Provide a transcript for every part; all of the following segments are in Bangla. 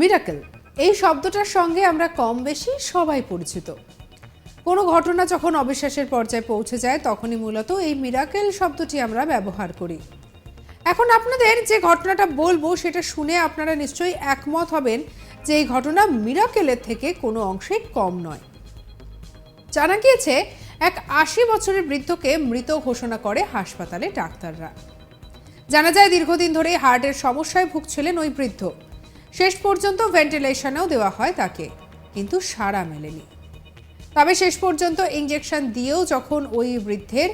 মিরাকেল, এই শব্দটার সঙ্গে আমরা কম বেশি সবাই পরিচিত। কোনো ঘটনা যখন অবিশ্বাসের পর্যায়ে পৌঁছে যায়, তখনই মূলত এই মিরাকেল শব্দটি আমরা ব্যবহার করি। এখন আপনাদের যে ঘটনাটা বলব, সেটা শুনে আপনারা নিশ্চয়ই একমত হবেন যে এই ঘটনা মিরাকেলের থেকে কোনো অংশে কম নয়। জানা গিয়েছে, এক আশি বছরের বৃদ্ধকে মৃত ঘোষণা করে হাসপাতালে ডাক্তাররা। জানা যায়, দীর্ঘদিন ধরে হার্টের সমস্যায় ভুগছিলেন ওই বৃদ্ধ। শেষ পর্যন্ত ভেন্টিলেশনেও দেওয়া হয় তাকে, কিন্তু সাড়া মেলেনি। তবে শেষ পর্যন্ত ইঞ্জেকশন দিয়েও যখন ওই বৃদ্ধের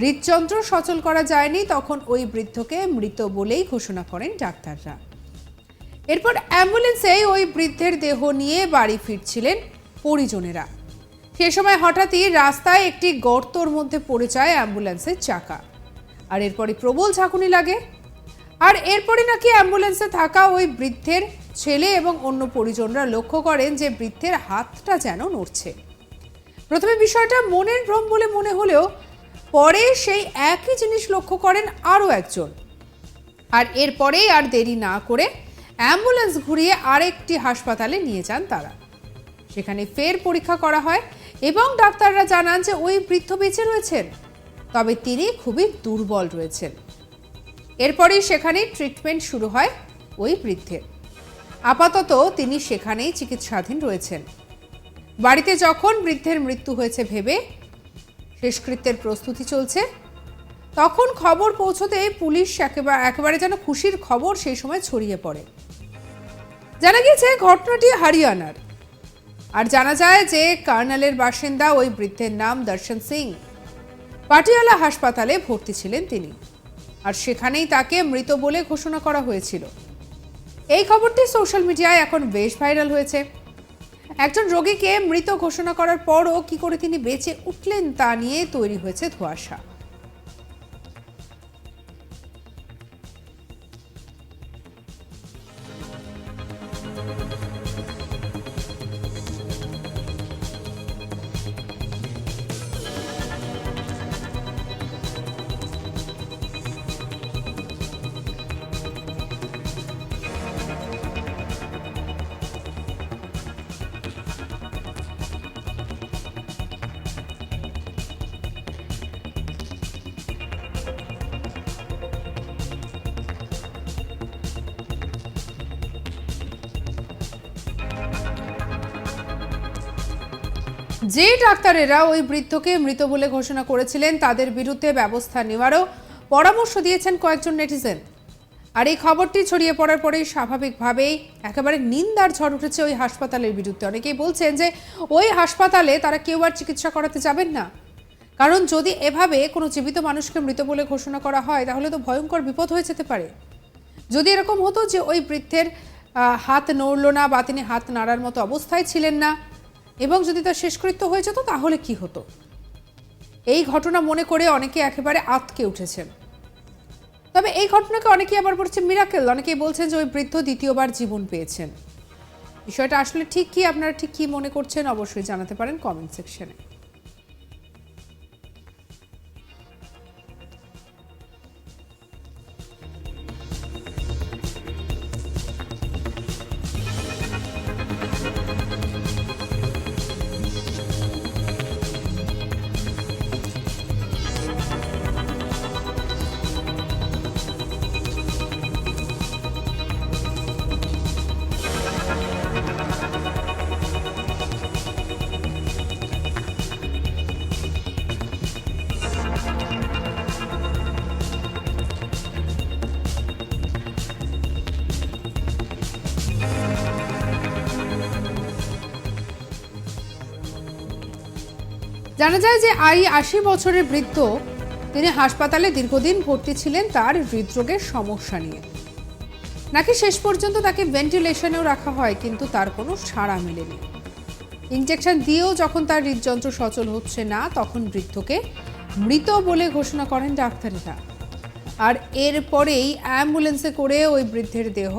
হৃদযন্ত্র সচল করা যায়নি, তখন ওই বৃদ্ধকে মৃত বলেই ঘোষণা করেন ডাক্তাররা। এরপর অ্যাম্বুলেন্সে ওই বৃদ্ধের দেহ নিয়ে বাড়ি ফিরছিলেন পরিজনেরা। সে সময় হঠাৎই রাস্তায় একটি গর্তর মধ্যে পড়ে যায় অ্যাম্বুলেন্সের চাকা। আর এরপরে প্রবল ঝাঁকুনি লাগে। আর এরপরে নাকি অ্যাম্বুলেন্সে থাকা ওই বৃদ্ধের ছেলে এবং অন্য পরিজনরা লক্ষ্য করেন যে বৃদ্ধের হাতটা যেন নড়ছে। প্রথমে বিষয়টা মনের ভ্রম বলে মনে হলেও পরে সেই একই জিনিস লক্ষ্য করেন আরও একজন। আর এরপরেই আর দেরি না করে অ্যাম্বুলেন্স ঘুরিয়ে আরেকটি হাসপাতালে নিয়ে যান তারা। সেখানে ফের পরীক্ষা করা হয় এবং ডাক্তাররা জানান যে ওই বৃদ্ধ বেঁচে রয়েছেন, তবে তিনি খুবই দুর্বল রয়েছেন। এরপরেই সেখানে ট্রিটমেন্ট শুরু হয় ওই বৃদ্ধের। আপাতত তিনি সেখানেই চিকিৎসাধীন রয়েছেন। বাড়িতে যখন বৃদ্ধের মৃত্যু হয়েছে ভেবে শেষকৃত্যের প্রস্তুতি চলছে, তখন খবর পৌঁছতে পুলিশ একেবারে একেবারে যেন খুশির খবর সেই সময় ছড়িয়ে পড়ে। জানা গিয়েছে ঘটনাটি হরিয়ানার। আর জানা যায় যে কার্নালের বাসিন্দা ওই বৃদ্ধের নাম দর্শন সিং। পাটিয়ালা হাসপাতালে ভর্তি ছিলেন তিনি। আর সেখানেই তাকে মৃত বলে ঘোষণা করা হয়েছিল। এই খবরটি সোশ্যাল মিডিয়ায় এখন বেশ ভাইরাল হয়েছে। একজন রোগীকে মৃত ঘোষণা করার পরও কি করে তিনি বেঁচে উঠলেন তা নিয়ে তৈরি হয়েছে ধোঁয়াশা। যে ডাক্তারেরা ওই বৃদ্ধকে মৃত বলে ঘোষণা করেছিলেন, তাদের বিরুদ্ধে ব্যবস্থা নেওয়ারও পরামর্শ দিয়েছেন কয়েকজন নেটিজেন। আর এই খবরটি ছড়িয়ে পড়ার পরেই স্বাভাবিকভাবেই একেবারে নিন্দার ঝড় উঠেছে ওই হাসপাতালের বিরুদ্ধে। অনেকেই বলছেন যে ওই হাসপাতালে তারা কেউ আর চিকিৎসা করাতে যাবেন না। কারণ যদি এভাবে কোনো জীবিত মানুষকে মৃত বলে ঘোষণা করা হয়, তাহলে তো ভয়ঙ্কর বিপদ হয়ে যেতে পারে। যদি এরকম হতো যে ওই বৃদ্ধের হাত নড়ল না বা তিনি হাত নাড়ার মতো অবস্থায় ছিলেন না এবং যদি তার শেষকৃত্য হয়ে যেত, তাহলে কি হতো? এই ঘটনা মনে করে অনেকে একেবারে আতকে উঠেছেন। তবে এই ঘটনাকে অনেকেই আবার বলছে মিরাকেল অনেকেই বলছেন যে ওই বৃদ্ধ দ্বিতীয়বার জীবন পেয়েছেন। বিষয়টা আসলে ঠিক কি, আপনারা ঠিক কি মনে করছেন, অবশ্যই জানাতে পারেন কমেন্ট সেকশনে জানা যায় যে আই আশি বছরের বৃদ্ধ, তিনি হাসপাতালে দীর্ঘদিন ভর্তি ছিলেন তার হৃদরোগের সমস্যা নিয়ে। নাকি শেষ পর্যন্ত তাকে ভেন্টিলেশনেও রাখা হয়, কিন্তু তার কোনো সাড়া মেলেনি। ইঞ্জেকশন দিয়েও যখন তার হৃদযন্ত্র সচল হচ্ছে না, তখন বৃদ্ধকে মৃত বলে ঘোষণা করেন ডাক্তারেরা। আর এরপরেই অ্যাম্বুলেন্সে করে ওই বৃদ্ধের দেহ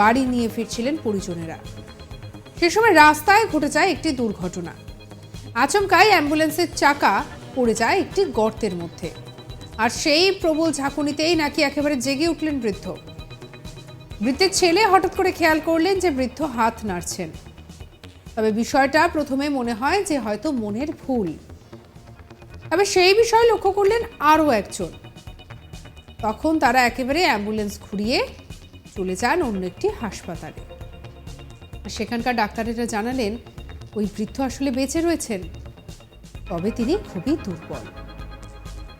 বাড়ি নিয়ে ফিরছিলেন পরিজনেরা। সে সময় রাস্তায় ঘটে যায় একটি দুর্ঘটনা। আচমকাই অ্যাম্বুলেন্সের চাকা পড়ে যায় একটি গর্তের মধ্যে। আর সেই প্রবল ঝাঁকুনিতেই নাকি একেবারে জেগে উঠলেন বৃদ্ধ। বৃদ্ধের ছেলে হঠাৎ করে খেয়াল করলেন যে বৃদ্ধ হাত নাড়ছেন। তবে বিষয়টা প্রথমে মনে হয় যে হয়তো মনের ভুল। তবে সেই বিষয় লক্ষ্য করলেন আরও একজন। তখন তারা একেবারে অ্যাম্বুলেন্স ঘুরিয়ে চলে যান অন্য একটি হাসপাতালে। সেখানকার ডাক্তারেরা জানালেন ওই বৃদ্ধ আসলে বেঁচে রয়েছেন। তবে তিনি খুবই দুর্বল।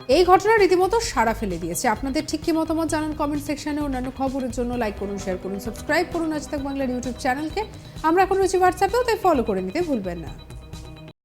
এই ঘটনা রীতিমতো সাড়া ফেলে দিয়েছে। আপনাদের ঠিক কি মতামত জানান কমেন্ট সেকশনে। অন্যান্য খবরের জন্য লাইক করুন, শেয়ার করুন, সাবস্ক্রাইব করুন। আজ তাক বাংলার ইউটিউব চ্যানেলকে। আমরা এখন রয়েছি হোয়াটসঅ্যাপেও তাই ফলো করে নিতে ভুলবেন না।